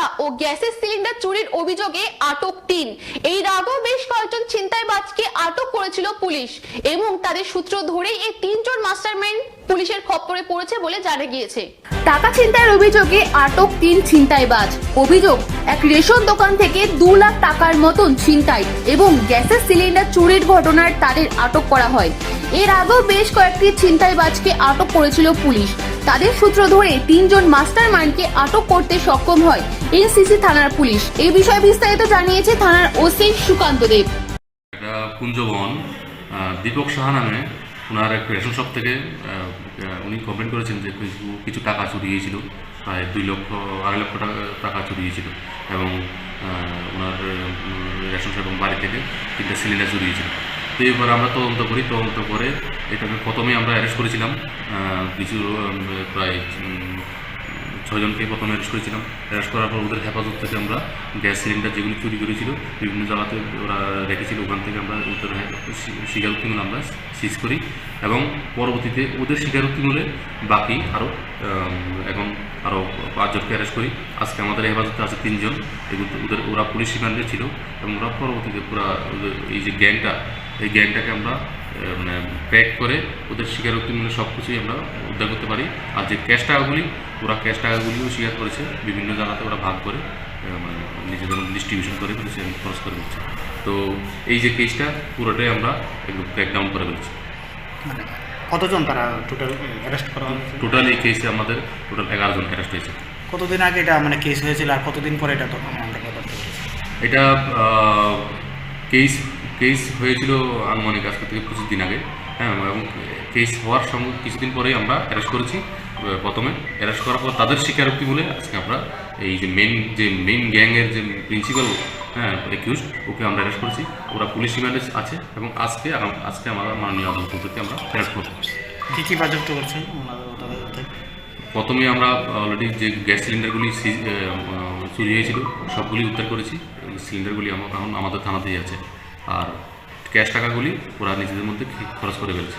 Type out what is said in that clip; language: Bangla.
টাকা ও গ্যাসের সিলিন্ডার চুরির অভিযোগে আটক তিন। এই রাগও বেশ কয়েকজন ছিনতাইবাজকে আটক করেছিল পুলিশ এবং তাদের সূত্র ধরেই এই তিনজন মাস্টারমাইন্ড পুলিশের খপ্পরে পড়েছে বলে জানা গিয়েছে। টাকা ছিনতাইয়ের অভিযোগে আটক তিন ছিনতাইবাজ। অভিযোগ, এক রেশন দোকান থেকে দু লাখ টাকার মতন ছিনতাই এবং গ্যাসের সিলিন্ডার চুরির ঘটনার তাদের আটক করা হয়। এর আগেও বেশ কয়েকটি ছিনতাইবাজকে আটক করেছিল পুলিশ। তাদের সূত্র ধরে তিনজন মাস্টার মাইন্ডকে আটক করতে সক্ষম হয়। এনসিসি থানার পুলিশ। এই বিষয়ে বিস্তারিত জানিয়েছে থানার ওসি সুকান্ত দেব। কুঞ্জবন দীপক সাহা নামে ওনার এক রেশন শপ থেকে উনি কমপ্লেন করেছেন যে কিছু টাকা চুরি হয়েছিল প্রায় দুই লক্ষ, আড়াই লক্ষ টাকা টাকা চুরি হয়েছিল এবং ওনার রেশন শপ এবং বাড়ি থেকে তিনটা সিলিন্ডার চুরি হয়েছিল তো এবার আমরা তদন্ত করি, তদন্ত করে এটাকে প্রথমে আমরা অ্যারেস্ট করেছিলাম। কিছু প্রায় উম, ছজনকে প্রথমে অ্যারেস্ট করেছিলাম। অ্যারেস্ট করার পর ওদের হেফাজত থেকে আমরা গ্যাস সিলিন্ডার যেগুলি চুরি করেছিল বিভিন্ন জায়গাতে ওরা রেখেছিল ওখান থেকে আমরা ওদের স্বীকারোক্তিমূল আমরা সিজ করি। এবং পরবর্তীতে ওদের স্বীকারোক্তিমূলে বাকি আরও এখন পাঁচজনকে অ্যারেস্ট করি। আজকে আমাদের হেফাজতে আছে তিনজন। এগুলো ওদের ওরা পুলিশ রিমান্ডে ছিল এবং ওরা পরবর্তীতে পুরা এই যে গ্যাংটা এই গ্যাংটাকে আমরা মানে প্যাক করে ওদের স্বীকারোক্তিমূলক সব কিছুই আমরা উদ্ধার করতে পারি। আর যে ক্যাশ টাকাগুলি ওরা ক্যাশ টাকাগুলিও স্বীকার করেছে। বিভিন্ন জায়গাতে ওরা ভাগ করে মানে নিজেদের ডিস্ট্রিবিউশন করে ফেলেছে এবং খরচ করে ফেলছে তো এই যে কেসটা পুরোটাই আমরা একদম ব্রেকডাউন করে ফেলছি। মানে কতজন তারা টোটাল অ্যারেস্ট করা টোটাল এই কেসে আমাদের টোটাল এগারো জন অ্যারেস্ট হয়েছে। কতদিন আগে এটা মানে কেস হয়েছিল আর কতদিন পরে এটা আমরা তদন্ত এটা কেস কেস হয়েছিল আনুমানিক আজকে থেকে পঁচিশ দিন আগে। হ্যাঁ এবং কেস হওয়ার সঙ্গে কিছুদিন পরেই আমরা অ্যারেস্ট করেছি প্রথমে। অ্যারেস্ট করার পর তাদের স্বীকারোক্তি বলে আজকে আমরা এই যে মেন যে মেন গ্যাংয়ের যে প্রিন্সিপাল হ্যাঁ একিউজ ওকে আমরা অ্যারেস্ট করেছি। ওরা পুলিশ রিমান্ডে আছে এবং আজকে আজকে আমরা মাননীয় আদালত আমরা অ্যারেস্ট করব। কী কী বাজেপ্ত করছেন? প্রথমে আমরা অলরেডি যে গ্যাস সিলিন্ডারগুলি চুরি হয়েছিল, সবগুলি উদ্ধার করেছি। সিলিন্ডারগুলি আমার এখন আমাদের থানাতেই আছে। আর ক্যাশ টাকাগুলি ওরা নিজেদের মধ্যে খরচ করে ফেলছে।